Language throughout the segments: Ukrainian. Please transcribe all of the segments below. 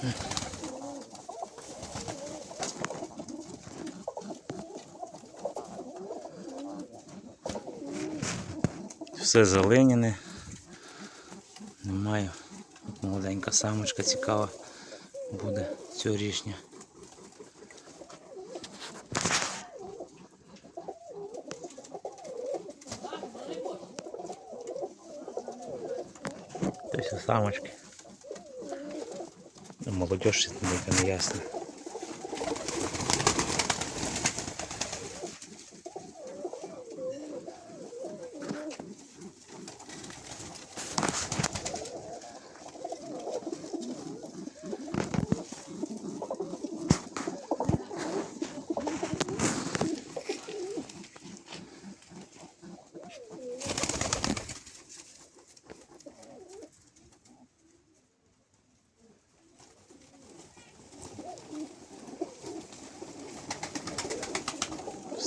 Все зеленіне, немає. Молоденька самочка цікава буде цьогорічня. Тобто самочки. Молодежь ще не ясно.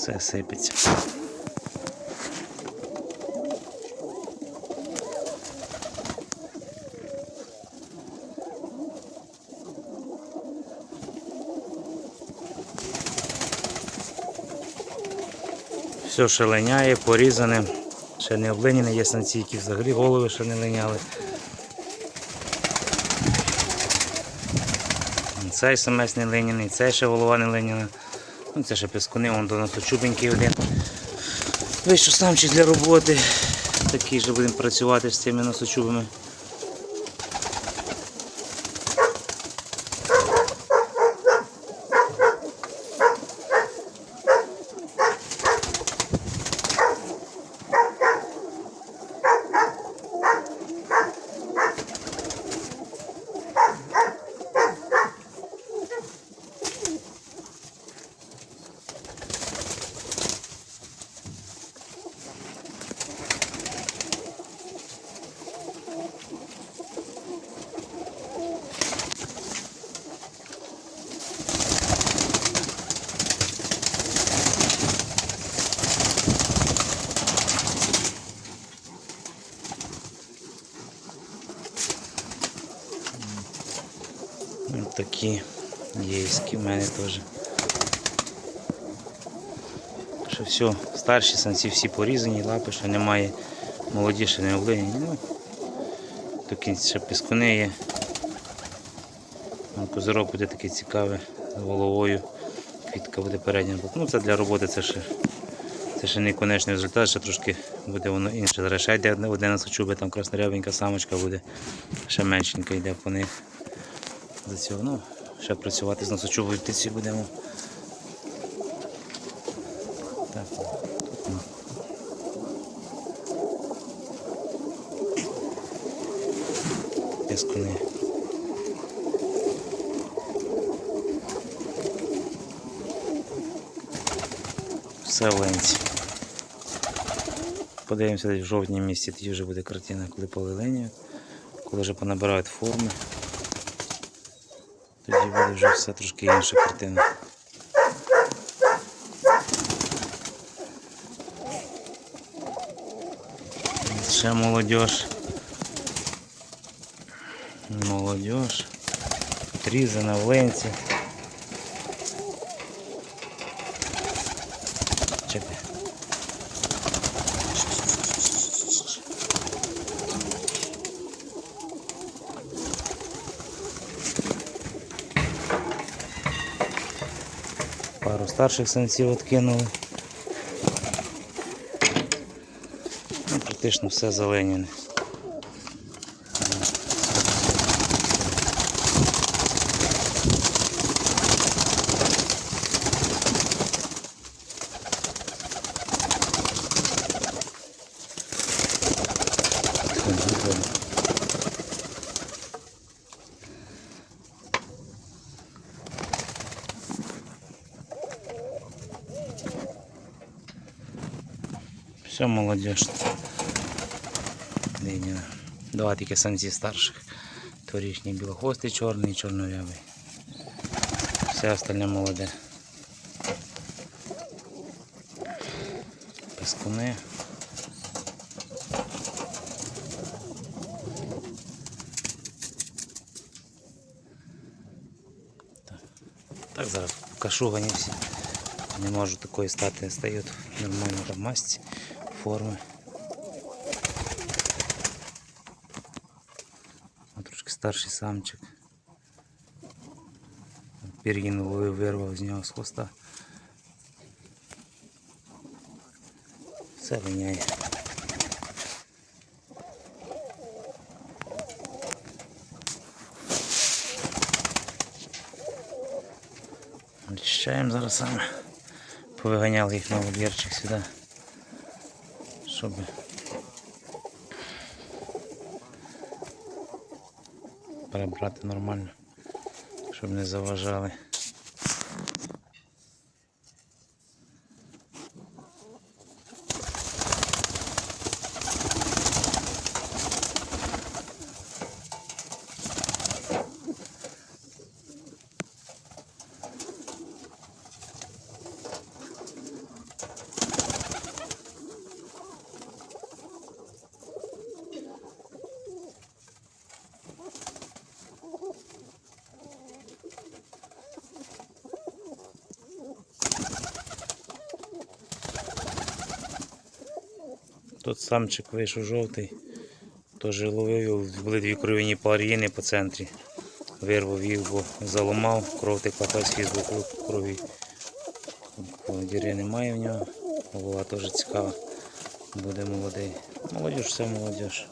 Все сипеться. Все шеленяє, порізане, ще не облиняне, є санці, які взагалі голови ще не линяли. Цей самець не линяний, цей ще голова не линяна. Це ще пескуни, вон до нас чубенький один. Вийшов самчик для роботи. Такий же будемо працювати з цими носочубами. Такі єйські в мене теж. Що все, старші самці всі порізані, лапи, що немає молоді, ще не облиняні. Ну, до кінця ще піскуни є. Козирок буде такий цікавий з головою. Квітка буде передня. Ну це для роботи це ще, це ще не конечний результат, ще трошки буде воно інше. Зараз ще йде одне- одне носочуби, там краснорябенька самочка буде, ще меншенька йде по них. За цього. Ну, ще працювати з носочубою птиці будемо. Так. ну. Піскуни. Все в ленці. Подивимося десь в жовтні місці, тоді вже буде картина, коли полилення, коли вже понабирають форми. Тоді буде вже все трошки інша картина. Ще молодь. Молодь. Трізана в ленці. Пару старших самців відкинули. Ну, практично все зеленіне. Все молодежь. Нині. Два тільки самці старших. Торішній білохвостий, чорний і чорнорявий. Все остальне молоде. Пескуни. Так, зараз кашугані всі. Не можу такої стати, стають нормально там масті, форми. А трошки старший самчик. Пір'їновою вирвав из него с хвоста. Все виняє. Очищаем, зараз саме. Повиганяли їх на одвірчик сюди. Щоб перебрати нормально, щоб не заважали. Тут самчик вийшов жовтий, теж ловив, його, були дві кров'яні паріни по центрі. Вирвав їх, бо заламав, кров текла та з крові. Діри немає в нього, голова теж цікава. Буде молодий. Молодіж, все молодіж.